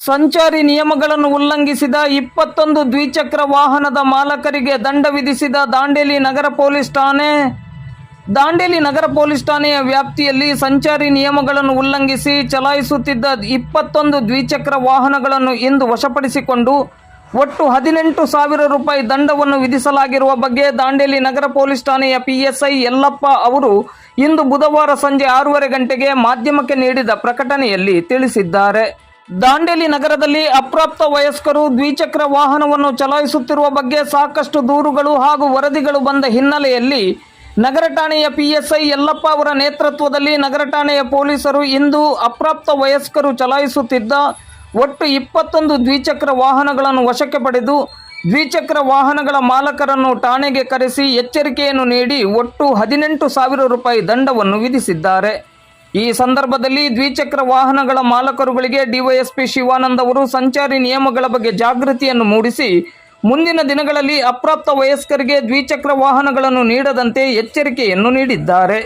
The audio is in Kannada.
ಸಂಚಾರಿ ನಿಯಮಗಳನ್ನು ಉಲ್ಲಂಘಿಸಿದ ಇಪ್ಪತ್ತೊಂದು ದ್ವಿಚಕ್ರ ವಾಹನದ ಮಾಲಕರಿಗೆ ದಂಡ ವಿಧಿಸಿದ ದಾಂಡೇಲಿ ನಗರ ಪೊಲೀಸ್ ಠಾಣೆ. ದಾಂಡೇಲಿ ನಗರ ಪೊಲೀಸ್ ಠಾಣೆಯ ವ್ಯಾಪ್ತಿಯಲ್ಲಿ ಸಂಚಾರಿ ನಿಯಮಗಳನ್ನು ಉಲ್ಲಂಘಿಸಿ ಚಲಾಯಿಸುತ್ತಿದ್ದ ಇಪ್ಪತ್ತೊಂದು ದ್ವಿಚಕ್ರ ವಾಹನಗಳನ್ನು ಇಂದು ವಶಪಡಿಸಿಕೊಂಡು ಒಟ್ಟು ಹದಿನೆಂಟು ಸಾವಿರ ರೂಪಾಯಿ ದಂಡವನ್ನು ವಿಧಿಸಲಾಗಿರುವ ಬಗ್ಗೆ ದಾಂಡೇಲಿ ನಗರ ಪೊಲೀಸ್ ಠಾಣೆಯ ಪಿಎಸ್ಐ ಯಲ್ಲಪ್ಪ ಅವರು ಇಂದು ಬುಧವಾರ ಸಂಜೆ ಆರೂವರೆ ಗಂಟೆಗೆ ಮಾಧ್ಯಮಕ್ಕೆ ನೀಡಿದ ಪ್ರಕಟಣೆಯಲ್ಲಿ ತಿಳಿಸಿದ್ದಾರೆ. ದಾಂಡೇಲಿ ನಗರದಲ್ಲಿ ಅಪ್ರಾಪ್ತ ವಯಸ್ಕರು ದ್ವಿಚಕ್ರ ವಾಹನವನ್ನು ಚಲಾಯಿಸುತ್ತಿರುವ ಬಗ್ಗೆ ಸಾಕಷ್ಟು ದೂರುಗಳು ಹಾಗೂ ವರದಿಗಳು ಬಂದ ಹಿನ್ನೆಲೆಯಲ್ಲಿ ನಗರ ಠಾಣೆಯ ಪಿಎಸ್ಐ ಯಲ್ಲಪ್ಪ ಅವರ ನೇತೃತ್ವದಲ್ಲಿ ನಗರ ಠಾಣೆಯ ಪೊಲೀಸರು ಇಂದು ಅಪ್ರಾಪ್ತ ವಯಸ್ಕರು ಚಲಾಯಿಸುತ್ತಿದ್ದ ಒಟ್ಟು ಇಪ್ಪತ್ತೊಂದು ದ್ವಿಚಕ್ರ ವಾಹನಗಳನ್ನು ವಶಕ್ಕೆ ಪಡೆದು ದ್ವಿಚಕ್ರ ವಾಹನಗಳ ಮಾಲಕರನ್ನು ಠಾಣೆಗೆ ಕರೆಸಿ ಎಚ್ಚರಿಕೆಯನ್ನು ನೀಡಿ ಒಟ್ಟು ಹದಿನೆಂಟು ಸಾವಿರ ರೂಪಾಯಿ ದಂಡವನ್ನು ವಿಧಿಸಿದ್ದಾರೆ. ಈ ಸಂದರ್ಭದಲ್ಲಿ ದ್ವಿಚಕ್ರ ವಾಹನಗಳ ಮಾಲಕರುಗಳಿಗೆ ಡಿವೈಎಸ್ಪಿ ಶಿವಾನಂದ್ ಅವರು ಸಂಚಾರಿ ನಿಯಮಗಳ ಬಗ್ಗೆ ಜಾಗೃತಿಯನ್ನು ಮೂಡಿಸಿ, ಮುಂದಿನ ದಿನಗಳಲ್ಲಿ ಅಪ್ರಾಪ್ತ ವಯಸ್ಕರಿಗೆ ದ್ವಿಚಕ್ರ ವಾಹನಗಳನ್ನು ನೀಡದಂತೆ ಎಚ್ಚರಿಕೆಯನ್ನು ನೀಡಿದ್ದಾರೆ.